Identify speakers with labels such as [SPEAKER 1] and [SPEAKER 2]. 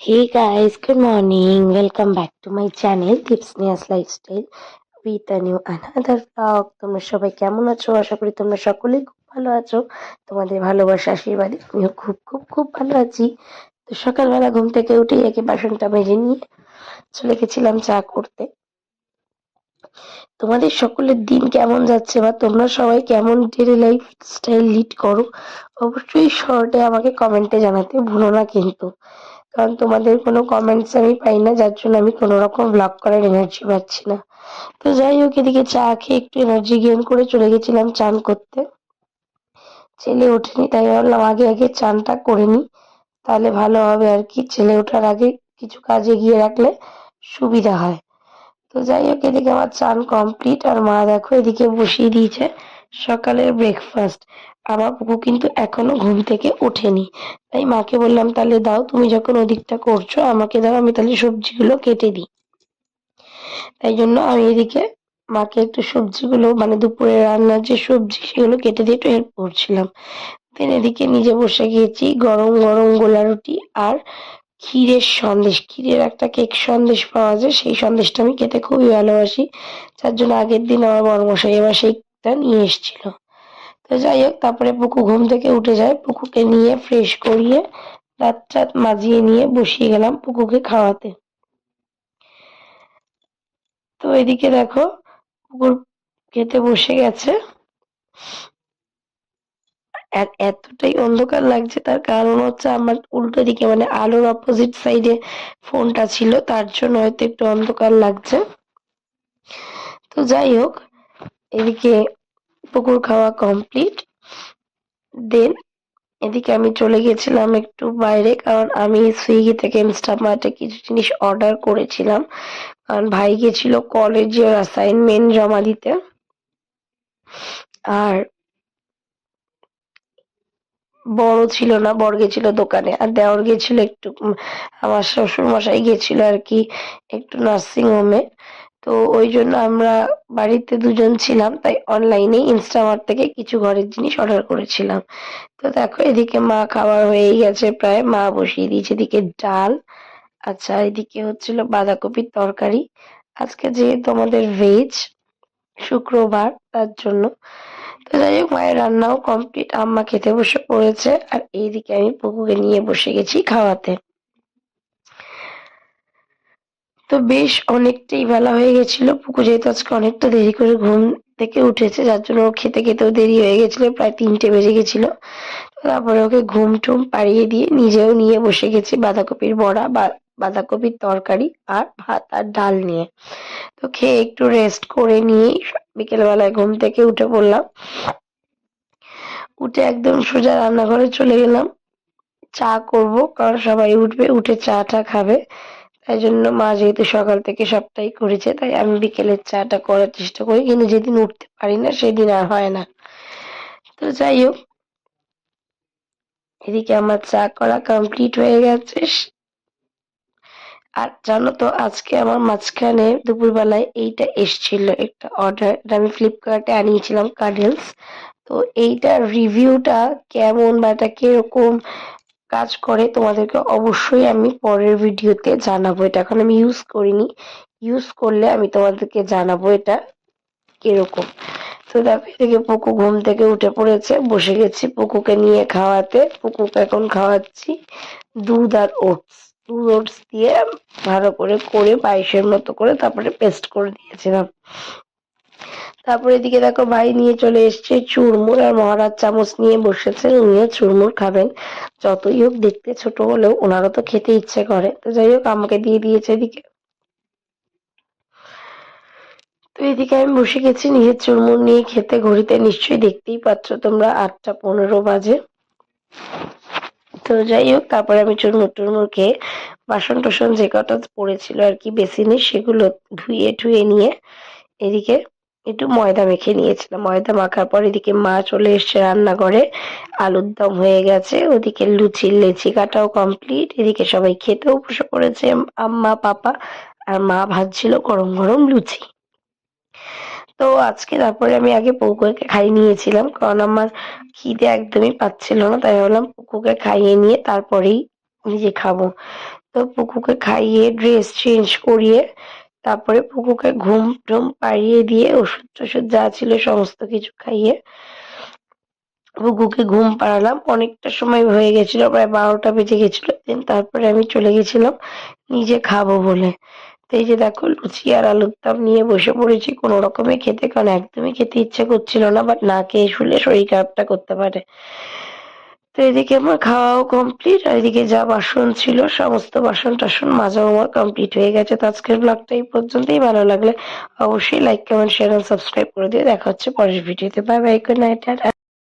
[SPEAKER 1] Hey guys, good morning. Welcome back to my channel Tips Nia's Lifestyle with a new another vlog. তোমরা সবাই কেমন আছো? আশা করি তোমরা সকলেই খুব ভালো আছো। তোমাদের ভালোবাসা আশীর্বাদে আমিও খুব খুব খুব ভালো আছি। তো সকালবেলা ঘুম থেকে উঠেই একে বাসনটা মেজে নিয়ে চলে গেছিলাম চা করতে। তোমাদের সকলের দিন কেমন যাচ্ছে বা তোমরা সবাই কেমন ডেলি লাইফ স্টাইল লিড করো অবশ্যই শর্টে আমাকে কমেন্টে জানাতে ভুলো না কিন্তু কারণ তোমাদের কোনো কমেন্টস আমি পাই না, যার জন্য আমি কোনো রকম ব্লগ করার এনার্জি পাচ্ছি না। তো যাই হোক, এদিকে চা খেয়ে একটু এনার্জি গেইন করে চলে গেছিলাম চান করতে। ছেলে ওঠেনি, তাই ভাবলাম আগে আগে চানটা করে নিই। তাহলে ভালো হবে আর কি, ছেলে ওঠার আগে কিছু কাজ এগিয়ে রাখলে সুবিধা হয়। তো যাই হোক, এদিকে আমার চান কমপ্লিট আর মা দেখো এদিকে বসিয়ে দিয়েছে। সকালের ব্রেকফাস্ট আমার পুকু কিন্তু এখনও ঘুম থেকে ওঠেনি। তাই মাকে বললাম, তাহলে দাও, তুমি যখন ওদিকটা করছ, আমাকে দাও, আমি তাহলে সবজিগুলো কেটে দিই। তাই জন্য আমি এদিকে মাকে একটু সবজিগুলো মানে দুপুরে রান্নার যে সবজি, সেগুলো কেটে দিয়ে একটু হেল্প করছিলাম। দেন এদিকে নিজে বসে গিয়েছি, গরম গরম গোলা রুটি আর ক্ষীরের সন্দেশ। ক্ষীরের একটা কেক সন্দেশ পাওয়া যায়, সেই সন্দেশটা আমি খেতে খুবই ভালোবাসি। যার জন্য আগের দিন আমার বড়মশাই এবার সেইটা নিয়ে এসেছিল। তো যাই হোক, তারপরে পুকু ঘুম থেকে উঠে যায়। পুকুকে নিয়ে ফ্রেশ করিয়ে দাঁত টাত মাজিয়ে নিয়ে বসিয়ে গেলাম পুকুকে খাওয়াতে। তো এদিকে দেখো, পুকুর খেতে বসে গেছে। এতটাই অন্ধকার লাগছে, তার কারণ হচ্ছে আমার উল্টো দিকে মানে আলোর অপোজিট সাইডে ফোনটা ছিল, তার জন্য হয়তো একটু অন্ধকার লাগছে। তো যাই হোক এদিকে পুকুর খাওয়া কমপ্লিট দেন এদিকে আমি চলে গেছিলাম একটু বাইরে, কারণ আমি সুইগি থেকে ইনস্টামার্টে কিছু জিনিস অর্ডার করেছিলাম। কারণ ভাই গেছিল কলেজের অ্যাসাইনমেন্ট জমা দিতে। আর বড় ছিল না, বর গেছিল দোকানে। আর দেওর গেছিল একটু আমার শ্বশুর মশাই গেছিল আর কি, একটু নার্সিং হোমে তো ওই জন্য আমরা বাড়িতে দুজন ছিলাম, তাই অনলাইনে ইনস্টামার্ট থেকে কিছু ঘরের জিনিস অর্ডার করেছিলাম। তো দেখো, এদিকে মা খাবার হয়েই গেছে প্রায়। মা বসিয়ে দিয়েছে এদিকে ডাল আচ্ছা এদিকে হচ্ছিল বাঁধাকপির তরকারি। আজকে যেহেতু আমাদের ভেজ শুক্রবার, তার জন্য। তো যাই হোক, মায়ের রান্নাও কমপ্লিট আম্মা খেতে বসে পড়েছে। আর এইদিকে আমি পুকুকে নিয়ে বসে গেছি খাওয়াতে। তো বেশ অনেকটাই বেলা হয়ে গেছিল। পুকু যেহেতু আজকে অনেকটা দেরি করে ঘুম থেকে উঠেছে, যার জন্য খেতে খেতেও দেরি হয়ে গেছিল, প্রায় তিনটে বেজে গেছিল। তারপরে ওকে ঘুম টুম পাড়িয়ে দিয়ে নিজেও নিয়ে বসে গেছি বাঁধাকপির বড়া বা বাঁধাকপির তরকারি আর ভাত আর ডাল নিয়ে। তো খেয়ে একটু রেস্ট করে নিয়েই বিকেলবেলায় ঘুম থেকে উঠে পড়লাম। উঠে একদম সোজা রান্নাঘরে চলে গেলাম। চা করব, কারণ সবাই উঠবে, উঠে চা টা খাবে। তাই জন্য মা যেহেতু সকাল থেকে সবটাই করেছে, তাই আমি বিকেলের চাটা করার চেষ্টা করি, কিন্তু যেদিন উঠতে পারি না, সেদিন আর হয় না। তো যাই হোক, এদিকে আমার চা করা কমপ্লিট হয়ে গেছে। আর জানো তো, আজকে আমার মাঝখানে দুপুরবেলায় এইটা এসছিল একটা অর্ডার এটা আমি ফ্লিপকার্টে আনিয়েছিলাম কাডেলস তো এইটার রিভিউটা কেমন বা এটা কীরকম কাজ করে, তোমাদেরকে অবশ্যই আমি পরের ভিডিওতে জানাব এটা। এখন আমি ইউজ করিনি। ইউজ করলে আমি তোমাদেরকে জানাব এটা কীরকম। তো দেখো এদিকে পুকু ঘুম থেকে উঠে পড়েছে, বসে গেছি পুকুকে নিয়ে খাওয়াতে। পুকুকে এখন খাওয়াচ্ছি দুধ আর ওটস দুধ ওটস দিয়ে ভালো করে করে পায়েসের মতো করে তারপরে পেস্ট করে দিয়েছিলাম। তারপরে এদিকে দেখো ভাই নিয়ে চলে এসছে চুরমুর আর মহারাজ চামচ নিয়ে বসেছে, উনিও চুরমুর খাবেন। যতই হোক দেখতে ছোট হলেও ওনারও তো খেতে ইচ্ছে করে। তো যাই হোক, আমাকে দিয়ে দিয়েছে এদিকে। তো এদিকে আমি বসে গেছি নিজের চুরমুর নিয়ে খেতে ঘড়িতে নিশ্চয়ই দেখতেই পাচ্ছ তোমরা আটটা পনেরো বাজে। তো যাই হোক, তারপরে আমি চুরমুর টুরমুর খেয়ে বাসন টাসন যে কটা পড়েছিল আর কি বেসিনে সেগুলো ধুয়ে টুয়ে নিয়ে এদিকে একটু ময়দা মেখে নিয়েছিলাম। ময়দা মাখার পর এদিকে মা চলে এসছে রান্নাঘরে। আলুর দম হয়ে গেছে, ওদিকে লুচির লেচি কাটাও কমপ্লিট এদিকে সবাই খেতেও বসে পড়েছে, আম্মা, পাপা আর মা ভাজছিল গরম গরম লুচি। তো আজকে তারপরে আমি আগে পুকুকে খাইয়ে নিয়েছিলাম, কারণ আমার খিদে একদমই পাচ্ছিল না, তাই ভাবলাম পুকুকে খাইয়ে নিয়ে তারপরেই নিজে খাব। তো পুকুকে খাইয়ে ড্রেস চেঞ্জ করিয়ে তারপরে পুকুকে ঘুম টুম পাড়িয়ে দিয়ে ওষুধ টষুধ যা ছিল সমস্ত কিছু খাইয়ে পুকুকে ঘুম পাড়ালাম। অনেকটা সময় হয়ে গেছিল, প্রায় বারোটা বেজে গেছিল। দেন তারপরে আমি চলে গেছিলাম নিজে খাব বলে। এই যে দেখো, লুচি আর আলুর দম নিয়ে বসে পড়েছি। কোনো রকমে খেতে, কারণ একদমই খেতে ইচ্ছে করছিল না বাট না খেয়ে শুলে শরীর খারাপটা করতে পারে। তো এদিকে আমার খাওয়াও কমপ্লিট আর এদিকে যা বাসন ছিল, সমস্ত বাসন টাসন মাজাও আমার কমপ্লিট হয়ে গেছে। তো আজকের ব্লগটা এই পর্যন্তই। ভালো লাগলে অবশ্যই লাইক কমেন্ট শেয়ার সাবস্ক্রাইব করে দিয়ে দেখা হচ্ছে পরের ভিডিওতে বাই বাই গুড নাইট